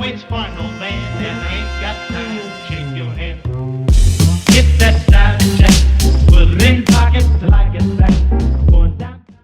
waits for no man and ain't got time to shake your hand.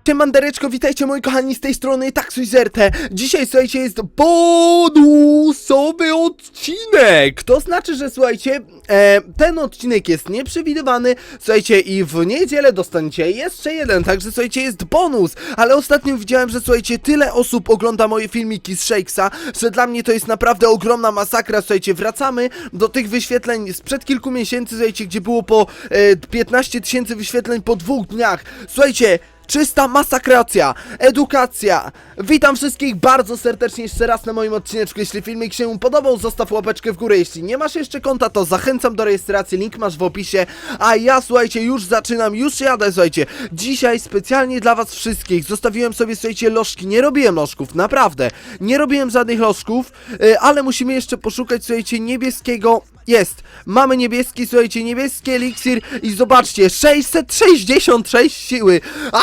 Down. Siemandereczko, witajcie moi kochani z tej strony Taksujzerte. Dzisiaj słuchajcie jest bonusowy odcinek. To znaczy, że słuchajcie, e, ten odcinek jest nieprzewidywany. Słuchajcie, i w niedzielę dostaniecie jeszcze jeden, także słuchajcie, jest bonus. Ale ostatnio widziałem, że słuchajcie, tyle osób ogląda moje filmiki z Shakesa, że dla mnie to jest naprawdę ogromna masakra. Słuchajcie, wracamy do tych wyświetleń sprzed kilku miesięcy, słuchajcie, gdzie było po e, 15 tysięcy wyświetleń po dwóch dniach. Słuchajcie, Czysta masakracja, edukacja. Witam wszystkich bardzo serdecznie jeszcze raz na moim odcineczku. Jeśli filmik się podobał, zostaw łapeczkę w górę. Jeśli nie masz jeszcze konta, to zachęcam do rejestracji, link masz w opisie. A ja, słuchajcie, już zaczynam, już jadę, słuchajcie. Dzisiaj specjalnie dla was wszystkich zostawiłem sobie, słuchajcie, lożki. Nie robiłem lożków, naprawdę. Nie robiłem żadnych lożków, y, ale musimy jeszcze poszukać, słuchajcie, niebieskiego jest. Mamy niebieski, słuchajcie, niebieski eliksir i zobaczcie, 666 siły.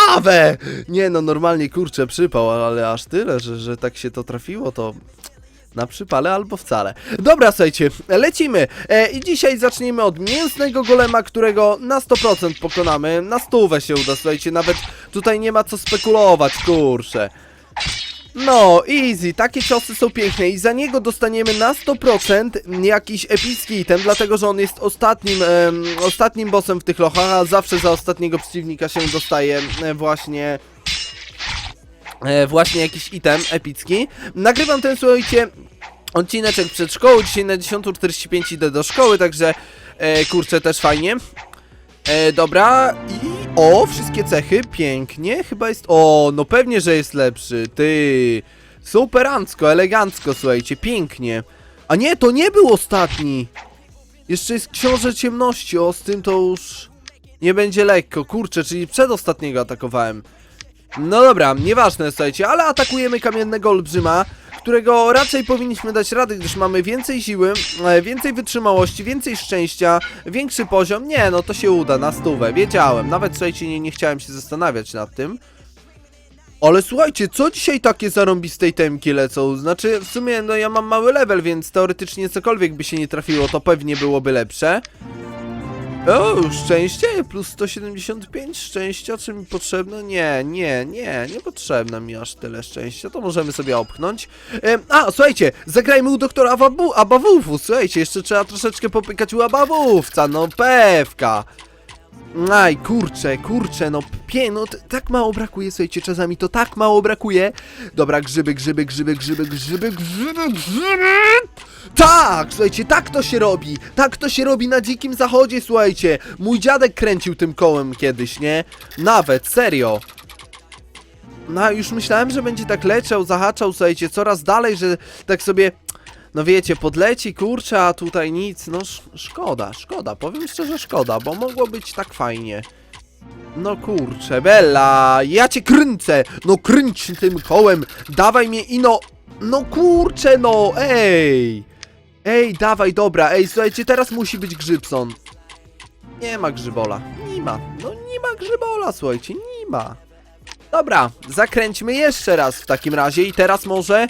Awe! Nie no, normalnie kurczę przypał, ale aż tyle, że, że tak się to trafiło, to na przypale albo wcale. Dobra, słuchajcie, lecimy. E, I dzisiaj zaczniemy od mięsnego golema, którego na 100% pokonamy. Na stówę się uda, słuchajcie, nawet tutaj nie ma co spekulować, kurczę. No, easy, takie ciosy są piękne i za niego dostaniemy na 100% jakiś epicki item, dlatego że on jest ostatnim, ostatnim bossem w tych lochach, a zawsze za ostatniego przeciwnika się dostaje e, właśnie... E, właśnie jakiś item epicki. Nagrywam ten, słuchajcie, odcineczek przed szkołą, dzisiaj na 10.45 idę do szkoły, także e, kurczę, też fajnie. E, dobra, i o, wszystkie cechy, pięknie, chyba jest, o, no pewnie, że jest lepszy, ty, superancko, elegancko, słuchajcie, pięknie. A nie, to nie był ostatni, jeszcze jest Książę Ciemności, o, z tym to już nie będzie lekko, kurczę, czyli przedostatniego atakowałem. No dobra, nieważne, słuchajcie, ale atakujemy kamiennego olbrzyma, którego raczej powinniśmy dać radę, gdyż mamy więcej siły, e, więcej wytrzymałości, więcej szczęścia, większy poziom. Nie, no to się uda, na stówę, wiedziałem. Nawet, słuchajcie, nie, nie chciałem się zastanawiać nad tym. Ale słuchajcie, co dzisiaj takie zarąbistej temki lecą? Znaczy, w sumie, no ja mam mały level, więc teoretycznie cokolwiek by się nie trafiło, to pewnie byłoby lepsze. O, szczęście plus 175 szczęścia, czy mi potrzebne? Nie, nie, nie, nie potrzebne mi aż tyle szczęścia, to możemy sobie opchnąć. Em, a, słuchajcie, zagrajmy u doktora Ababu, Abawufu, słuchajcie, jeszcze trzeba troszeczkę popykać u Abawówca, no pewka. Aj, kurczę, kurczę, no pie, no tak mało brakuje, słuchajcie, czasami to tak mało brakuje. Dobra, grzyby, grzyby, grzyby, grzyby, grzyby, grzyby, grzyby. Tak, słuchajcie, tak to się robi. Tak to się robi na dzikim zachodzie, słuchajcie. Mój dziadek kręcił tym kołem kiedyś, nie? Nawet, serio. No, już myślałem, że będzie tak leciał, zahaczał, słuchajcie, coraz dalej, że tak sobie, no wiecie, podleci, kurczę, a tutaj nic, no sz szkoda, szkoda, powiem szczerze, szkoda, bo mogło być tak fajnie. No kurczę, Bella, ja cię kręcę, no kręć tym kołem, dawaj mnie i no, no kurczę, no, ej, ej, dawaj, dobra, ej, słuchajcie, teraz musi być Grzybson. Nie ma Grzybola, nie ma, no nie ma Grzybola, słuchajcie, nie ma. Dobra, zakręćmy jeszcze raz w takim razie i teraz może...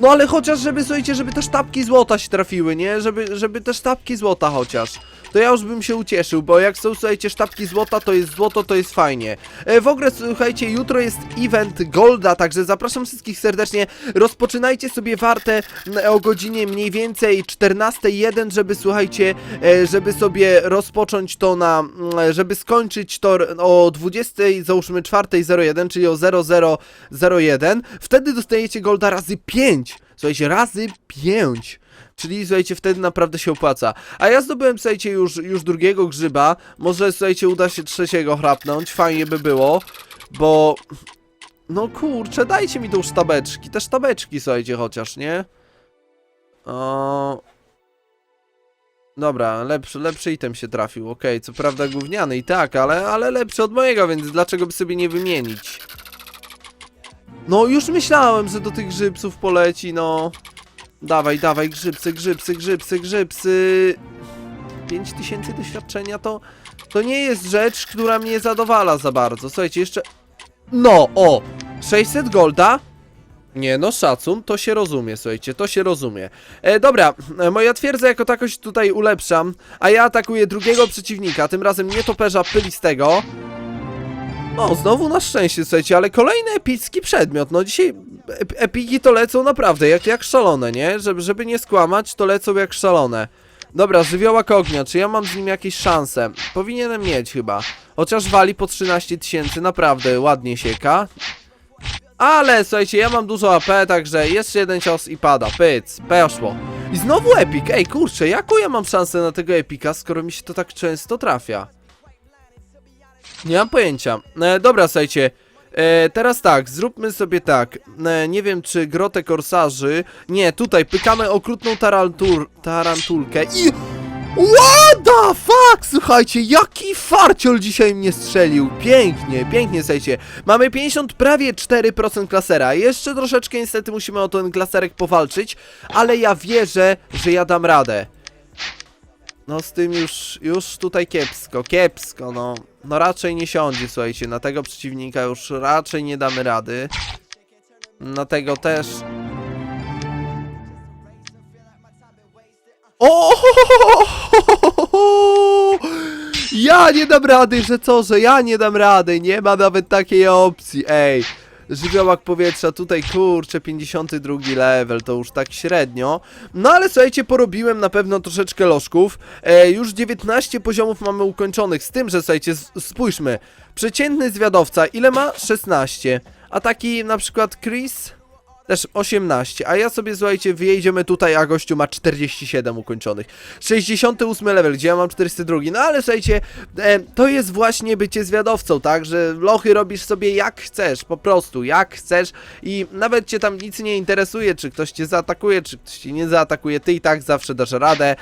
No ale chociaż, żeby, słuchajcie, żeby te sztabki złota się trafiły, nie? Żeby, żeby te sztabki złota chociaż. To ja już bym się ucieszył, bo jak są, słuchajcie, sztabki złota, to jest złoto, to jest fajnie. E, w ogóle, słuchajcie, jutro jest event Golda, także zapraszam wszystkich serdecznie. Rozpoczynajcie sobie wartę m, o godzinie mniej więcej 14.01, żeby, słuchajcie, e, żeby sobie rozpocząć to na, mm, żeby skończyć to o 20, załóżmy 4.01, czyli o 0001. Wtedy dostajecie Golda razy 5. Słuchajcie, razy 5. Czyli, słuchajcie, wtedy naprawdę się opłaca. A ja zdobyłem, słuchajcie, już, już drugiego grzyba. Może, słuchajcie, uda się trzeciego chrapnąć. Fajnie by było, bo... No kurczę, dajcie mi tą sztabeczki. Te sztabeczki, słuchajcie, chociaż, nie? O... Dobra, lepszy, lepszy item się trafił, okej, co prawda gówniany i tak, ale, ale lepszy od mojego, więc dlaczego by sobie nie wymienić? No, już myślałem, że do tych grzybców poleci, no... Dawaj, dawaj, grzybcy, grzybcy, grzybcy, grzybcy. 5000 doświadczenia to. To nie jest rzecz, która mnie zadowala za bardzo. Słuchajcie, jeszcze. No, o! 600 golda. Nie, no szacun, to się rozumie, słuchajcie, to się rozumie. E, dobra, e, moja twierdza jako takoś tutaj ulepszam, a ja atakuję drugiego przeciwnika, tym razem nietoperza pylistego. No, znowu na szczęście, słuchajcie, ale kolejny epicki przedmiot, no dzisiaj ep epiki to lecą naprawdę jak, jak szalone, nie? Żeby, żeby nie skłamać, to lecą jak szalone. Dobra, żywiołak ognia, czy ja mam z nim jakieś szanse? Powinienem mieć chyba. Chociaż wali po 13 tysięcy, naprawdę ładnie sieka. Ale słuchajcie, ja mam dużo AP, także jeszcze jeden cios i pada. Pyc, poszło. I znowu epik. Ej, kurczę, jaką ja mam szansę na tego epika, skoro mi się to tak często trafia? Nie mam pojęcia. E, dobra, słuchajcie. E, teraz tak, zróbmy sobie tak. E, nie wiem, czy grotę korsarzy. Nie, tutaj pykamy okrutną tarantur, tarantulkę i. What the fuck? Słuchajcie, jaki farciol dzisiaj mnie strzelił. Pięknie, pięknie, słuchajcie. Mamy 50, prawie 4% klasera. Jeszcze troszeczkę niestety musimy o ten klaserek powalczyć, ale ja wierzę, że ja dam radę. No z tym już, już tutaj kiepsko, kiepsko, no. No raczej nie siądzie, słuchajcie, na tego przeciwnika już raczej nie damy rady. Na tego też. O! Ja nie dam rady, że co, że ja nie dam rady, nie ma nawet takiej opcji, ej. Żywiołak powietrza, tutaj kurczę, 52 level, to już tak średnio. No ale słuchajcie, porobiłem na pewno troszeczkę lożków. E, już 19 poziomów mamy ukończonych, z tym, że słuchajcie, spójrzmy. Przeciętny zwiadowca, ile ma? 16. A taki na przykład Chris też 18, a ja sobie, słuchajcie, wyjedziemy tutaj, a gościu ma 47 ukończonych. 68 level, gdzie ja mam 42, no ale słuchajcie, e, to jest właśnie bycie zwiadowcą, tak, że lochy robisz sobie jak chcesz, po prostu, jak chcesz i nawet cię tam nic nie interesuje, czy ktoś cię zaatakuje, czy ktoś cię nie zaatakuje, ty i tak zawsze dasz radę,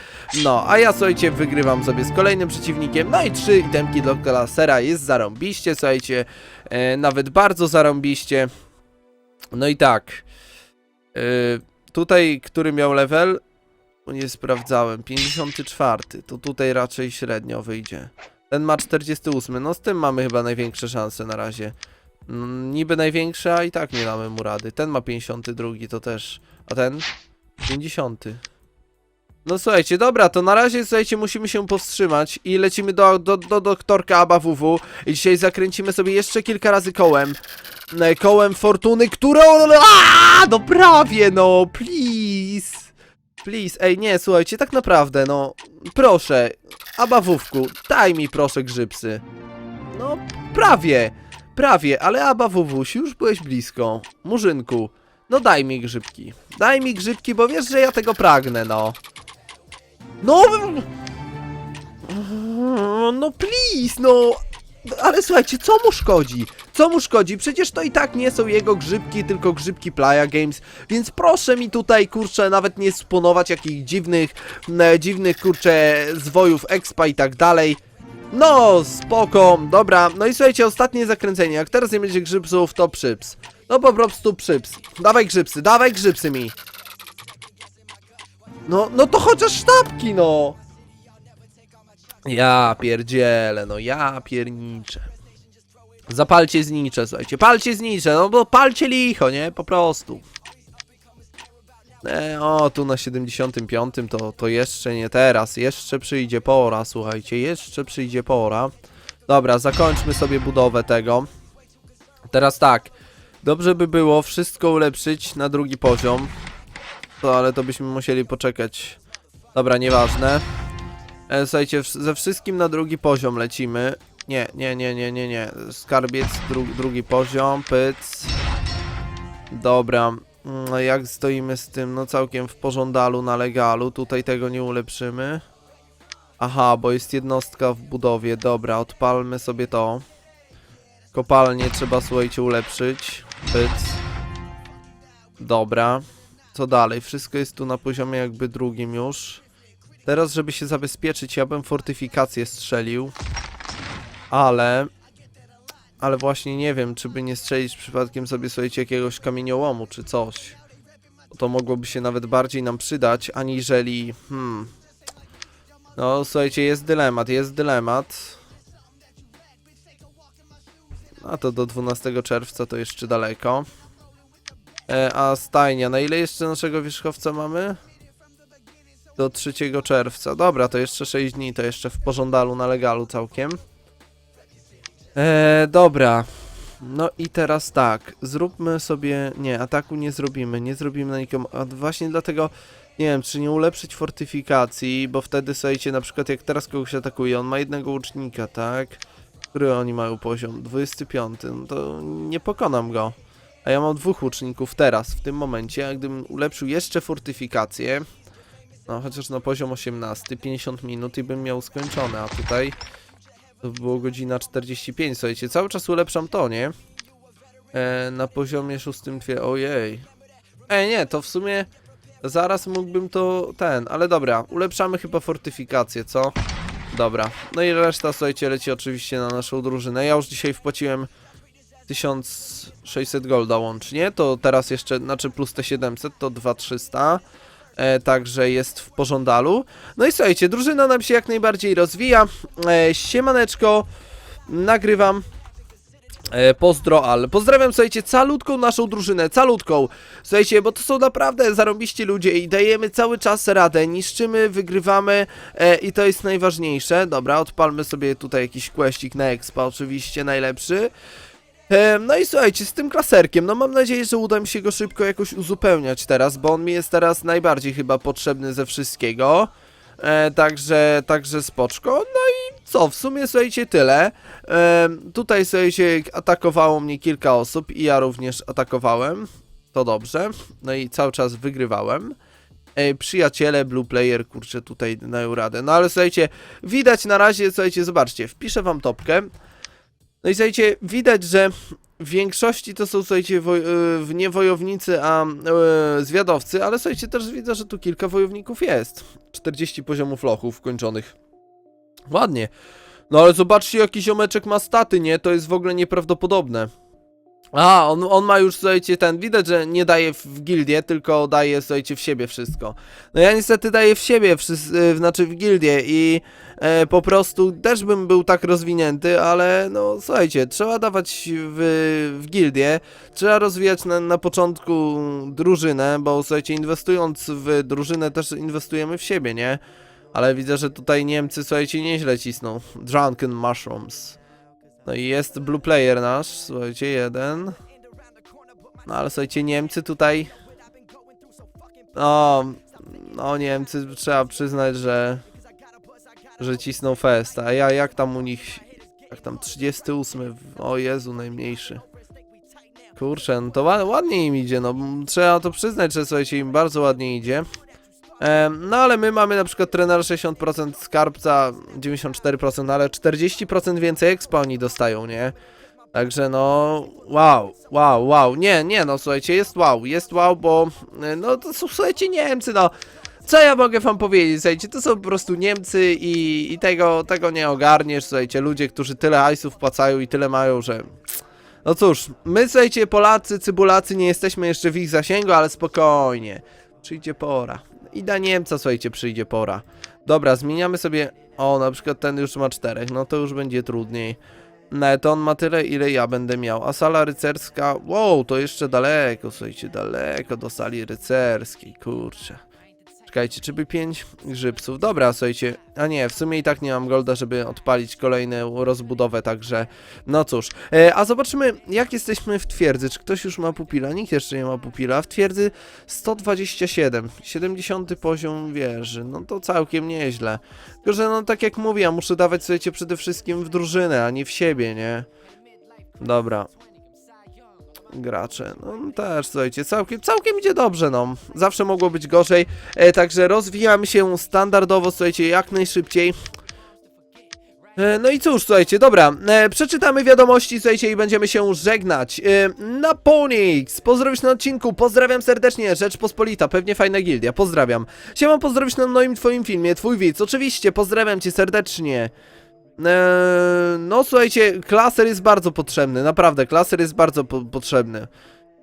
no, a ja, słuchajcie, wygrywam sobie z kolejnym przeciwnikiem, no i trzy itemki do klasera, jest zarąbiście, słuchajcie, e, nawet bardzo zarąbiście, no i tak. Yy, tutaj, który miał level? Nie sprawdzałem. 54. To tutaj raczej średnio wyjdzie. Ten ma 48. No z tym mamy chyba największe szanse na razie. Mm, niby największe, a i tak nie damy mu rady. Ten ma 52 to też. A ten? 50. No słuchajcie, dobra, to na razie słuchajcie, musimy się powstrzymać i lecimy do, do, do doktorka ABAWW i dzisiaj zakręcimy sobie jeszcze kilka razy kołem. E, kołem fortuny, którą... Aaaa, no prawie, no, please. Please, ej, nie, słuchajcie, tak naprawdę, no, proszę, Abawówku, daj mi proszę grzybsy. No, prawie, prawie, ale Abawówuś, już byłeś blisko. Murzynku, no daj mi grzybki. Daj mi grzybki, bo wiesz, że ja tego pragnę, no. No... No please, no... Ale słuchajcie, co mu szkodzi? Co mu szkodzi? Przecież to i tak nie są jego grzybki, tylko grzybki Playa Games, więc proszę mi tutaj, kurczę, nawet nie sponować jakichś dziwnych, e, dziwnych, kurczę, zwojów expa i tak dalej. No, spoko, dobra, no i słuchajcie, ostatnie zakręcenie, jak teraz nie będzie grzybsów, to przyps. No po prostu przyps. Dawaj grzybsy, dawaj grzybsy mi. No, no to chociaż sztabki, no. Ja pierdzielę, no ja pierniczę. Zapalcie znicze, słuchajcie, palcie znicze, no bo palcie licho, nie? Po prostu. E, o, tu na 75 to, to jeszcze nie teraz, jeszcze przyjdzie pora, słuchajcie, jeszcze przyjdzie pora. Dobra, zakończmy sobie budowę tego. Teraz tak, dobrze by było wszystko ulepszyć na drugi poziom. To, ale to byśmy musieli poczekać. Dobra, nieważne. E, słuchajcie, ze wszystkim na drugi poziom lecimy. Nie, nie, nie, nie, nie, nie. Skarbiec, dru drugi poziom, pyc. Dobra. No jak stoimy z tym? No całkiem w pożądalu na legalu. Tutaj tego nie ulepszymy. Aha, bo jest jednostka w budowie. Dobra, odpalmy sobie to. Kopalnię trzeba, słuchajcie, ulepszyć. Pyc. Dobra. Co dalej? Wszystko jest tu na poziomie jakby drugim już. Teraz, żeby się zabezpieczyć, ja bym fortyfikację strzelił. Ale... Ale właśnie nie wiem, czy by nie strzelić przypadkiem sobie, słuchajcie, jakiegoś kamieniołomu, czy coś. To mogłoby się nawet bardziej nam przydać, aniżeli... Hmm... No, słuchajcie, jest dylemat, jest dylemat. A to do 12 czerwca to jeszcze daleko. E, a stajnia, na ile jeszcze naszego wierzchowca mamy? Do 3 czerwca. Dobra, to jeszcze 6 dni, to jeszcze w pożądalu na legalu całkiem. E, dobra. No i teraz tak, zróbmy sobie... Nie, ataku nie zrobimy, nie zrobimy na nikomu... A właśnie dlatego, nie wiem, czy nie ulepszyć fortyfikacji, bo wtedy, słuchajcie, na przykład jak teraz kogoś atakuje, on ma jednego łucznika, tak? Który oni mają poziom? 25, no to nie pokonam go. A ja mam dwóch łuczników teraz, w tym momencie, a gdybym ulepszył jeszcze fortyfikację, no chociaż na poziom 18, 50 minut i bym miał skończone, a tutaj to by było godzina 45, słuchajcie, cały czas ulepszam to, nie? E, na poziomie szóstym dwie, ojej. Ej, nie, to w sumie zaraz mógłbym to ten, ale dobra, ulepszamy chyba fortyfikację, co? Dobra, no i reszta, słuchajcie, leci oczywiście na naszą drużynę. Ja już dzisiaj wpłaciłem 1600 golda łącznie, to teraz jeszcze, znaczy plus te 700 to 2300, e, także jest w pożądalu. No i słuchajcie, drużyna nam się jak najbardziej rozwija, e, siemaneczko, nagrywam, e, pozdro, ale pozdrawiam, słuchajcie, calutką naszą drużynę, calutką, słuchajcie, bo to są naprawdę zarobiści ludzie i dajemy cały czas radę, niszczymy, wygrywamy e, i to jest najważniejsze, dobra, odpalmy sobie tutaj jakiś questik na expa, oczywiście najlepszy, No i słuchajcie, z tym klaserkiem, no mam nadzieję, że uda mi się go szybko jakoś uzupełniać teraz, bo on mi jest teraz najbardziej chyba potrzebny ze wszystkiego. E, także, także spoczko. No i co, w sumie słuchajcie tyle. E, tutaj słuchajcie, atakowało mnie kilka osób i ja również atakowałem. To dobrze. No i cały czas wygrywałem. E, przyjaciele, blue player, kurczę, tutaj dają radę. No ale słuchajcie, widać na razie, słuchajcie, zobaczcie, wpiszę wam topkę. No i słuchajcie, widać, że w większości to są, słuchajcie, woj- y, nie wojownicy, a y, zwiadowcy, ale słuchajcie, też widzę, że tu kilka wojowników jest. 40 poziomów lochów kończonych. Ładnie. No ale zobaczcie, jaki ziomeczek ma staty, nie? To jest w ogóle nieprawdopodobne. A, on, on ma już, słuchajcie, ten, widać, że nie daje w, gildię, tylko daje, słuchajcie, w siebie wszystko. No ja niestety daję w siebie, wszys- y, znaczy w gildię i e, po prostu też bym był tak rozwinięty, ale no słuchajcie, trzeba dawać w, w gildię, trzeba rozwijać na, na początku drużynę, bo słuchajcie, inwestując w drużynę też inwestujemy w siebie, nie? Ale widzę, że tutaj Niemcy, słuchajcie, nieźle cisną. Drunken Mushrooms. No i jest blue player nasz, słuchajcie, jeden. No ale słuchajcie, Niemcy tutaj... No, no Niemcy trzeba przyznać, że... Że cisną fest, a ja jak tam u nich... Jak tam 38, w- o Jezu, najmniejszy. Kurczę, no to ła- ładnie im idzie, no trzeba to przyznać, że słuchajcie, im bardzo ładnie idzie. No ale my mamy na przykład trenera 60% skarbca, 94%, ale 40% więcej expa oni dostają, nie? Także no, wow, wow, wow, nie, nie, no słuchajcie, jest wow, jest wow, bo e, no to są, słuchajcie, Niemcy, no. Co ja mogę wam powiedzieć, słuchajcie, to są po prostu Niemcy i, i tego, tego nie ogarniesz, słuchajcie, ludzie, którzy tyle hajsów wpłacają i tyle mają, że... No cóż, my, słuchajcie, Polacy, Cybulacy, nie jesteśmy jeszcze w ich zasięgu, ale spokojnie, przyjdzie pora. I na Niemca, słuchajcie, przyjdzie pora. Dobra, zmieniamy sobie... O, na przykład ten już ma czterech, no to już będzie trudniej. No, to on ma tyle, ile ja będę miał. A sala rycerska... Wow, to jeszcze daleko, słuchajcie, daleko do sali rycerskiej, kurczę. Czekajcie, czy by 5 grzybców? Dobra, słuchajcie, a nie, w sumie i tak nie mam golda, żeby odpalić kolejną rozbudowę, także no cóż. E, a zobaczymy, jak jesteśmy w twierdzy. Czy ktoś już ma pupila? Nikt jeszcze nie ma pupila. W twierdzy 127, 70 poziom wieży, no to całkiem nieźle. Tylko, że no tak jak mówię, ja muszę dawać, słuchajcie, przede wszystkim w drużynę, a nie w siebie, nie? Dobra. Gracze, no też, słuchajcie, całkiem, całkiem idzie dobrze, no. Zawsze mogło być gorzej, e, także rozwijamy się standardowo, słuchajcie, jak najszybciej. E, No i cóż, słuchajcie, dobra, e, przeczytamy wiadomości, słuchajcie, i będziemy się żegnać. E, Naponix, pozdrowisz na odcinku, pozdrawiam serdecznie, Rzeczpospolita, pewnie fajna gildia, pozdrawiam. Siema, pozdrowisz na moim twoim filmie, twój widz, oczywiście, pozdrawiam cię serdecznie. Eee, no słuchajcie, klaser jest bardzo potrzebny, naprawdę, klaser jest bardzo po potrzebny.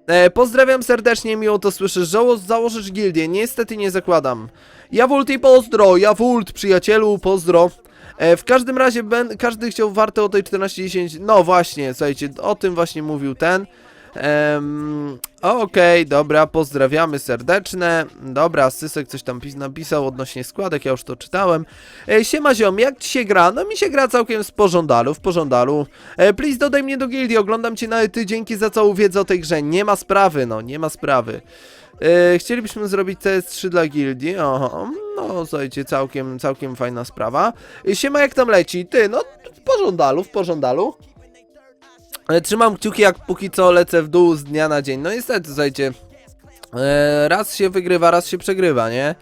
E, pozdrawiam serdecznie, miło to słyszysz, Żało założysz gildię, niestety nie zakładam. Jawult i pozdro, Jawult, przyjacielu, pozdro. E, w każdym razie, ben, każdy chciał warte o tej 1410, no właśnie, słuchajcie, o tym właśnie mówił ten. Em, Okej, dobra, pozdrawiamy serdeczne. Dobra, Sysek coś tam pis- napisał odnośnie składek, ja już to czytałem. E, siema ziom, jak ci się gra? No mi się gra całkiem z pożądalu, w pożądalu. E, please dodaj mnie do gildii, oglądam cię na ty, dzięki za całą wiedzę o tej grze. Nie ma sprawy, no, nie ma sprawy. E, chcielibyśmy zrobić CS3 dla gildii, oho, no słuchajcie, całkiem, całkiem fajna sprawa. E, siema, jak tam leci? Ty, no, w pożądalu, w pożądalu. Trzymam kciuki, jak póki co lecę w dół z dnia na dzień. No niestety, słuchajcie. E, raz się wygrywa, raz się przegrywa, nie?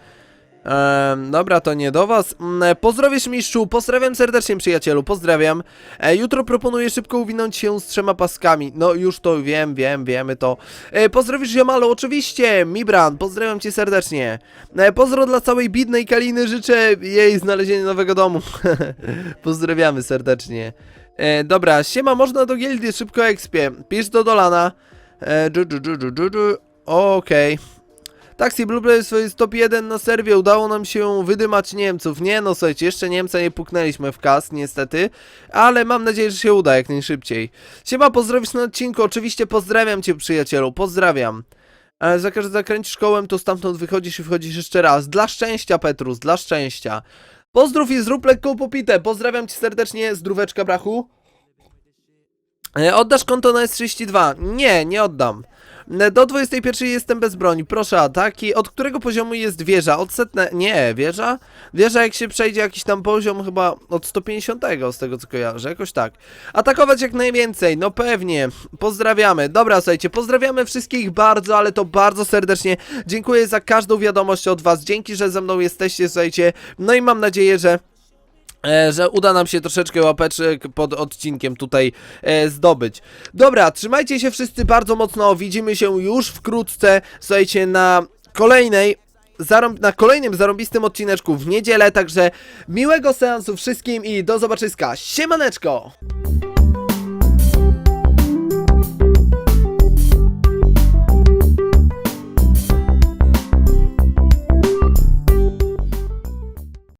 E, dobra, to nie do was. Mm, e, Pozdrowisz mistrzu, pozdrawiam serdecznie przyjacielu, pozdrawiam. E, jutro proponuję szybko uwinąć się z trzema paskami. No już to wiem, wiem, wiemy to. E, pozdrowisz Ziomalo, oczywiście. Mibran, pozdrawiam cię serdecznie. E, pozdro dla całej bidnej Kaliny, życzę jej znalezienia nowego domu. Pozdrawiamy serdecznie. E, dobra, siema, można do gildii, szybko ekspie. Pisz do Dolana. E, dżu, dżu, dżu, dżu, dżu. Okej. Taxi Blueplay jest top 1 na serwie, udało nam się wydymać Niemców. Nie no, słuchajcie, jeszcze Niemca nie puknęliśmy w kas, niestety, ale mam nadzieję, że się uda jak najszybciej. Siema, pozdrowisz na odcinku, oczywiście pozdrawiam cię przyjacielu, pozdrawiam. E, za każdym zakręcisz kołem, to stamtąd wychodzisz i wchodzisz jeszcze raz. Dla szczęścia, Petrus, dla szczęścia. Pozdrów i zrób lekką popitę. Pozdrawiam cię serdecznie, zdróweczka brachu. E, Oddasz konto na S32? Nie, nie oddam. Do 21 jestem bez broni. Proszę ataki. Od którego poziomu jest wieża? Od setne... Nie, wieża? Wieża jak się przejdzie jakiś tam poziom chyba od 150 z tego co kojarzę, jakoś tak. Atakować jak najwięcej, no pewnie. Pozdrawiamy. Dobra, słuchajcie, pozdrawiamy wszystkich bardzo, ale to bardzo serdecznie. Dziękuję za każdą wiadomość od was. Dzięki, że ze mną jesteście, słuchajcie. No i mam nadzieję, że że uda nam się troszeczkę łapeczek pod odcinkiem tutaj e, zdobyć. Dobra, trzymajcie się wszyscy bardzo mocno, widzimy się już wkrótce, słuchajcie, na kolejnej zarąb- na kolejnym zarąbistym odcineczku w niedzielę, także miłego seansu wszystkim i do zobaczyska, siemaneczko!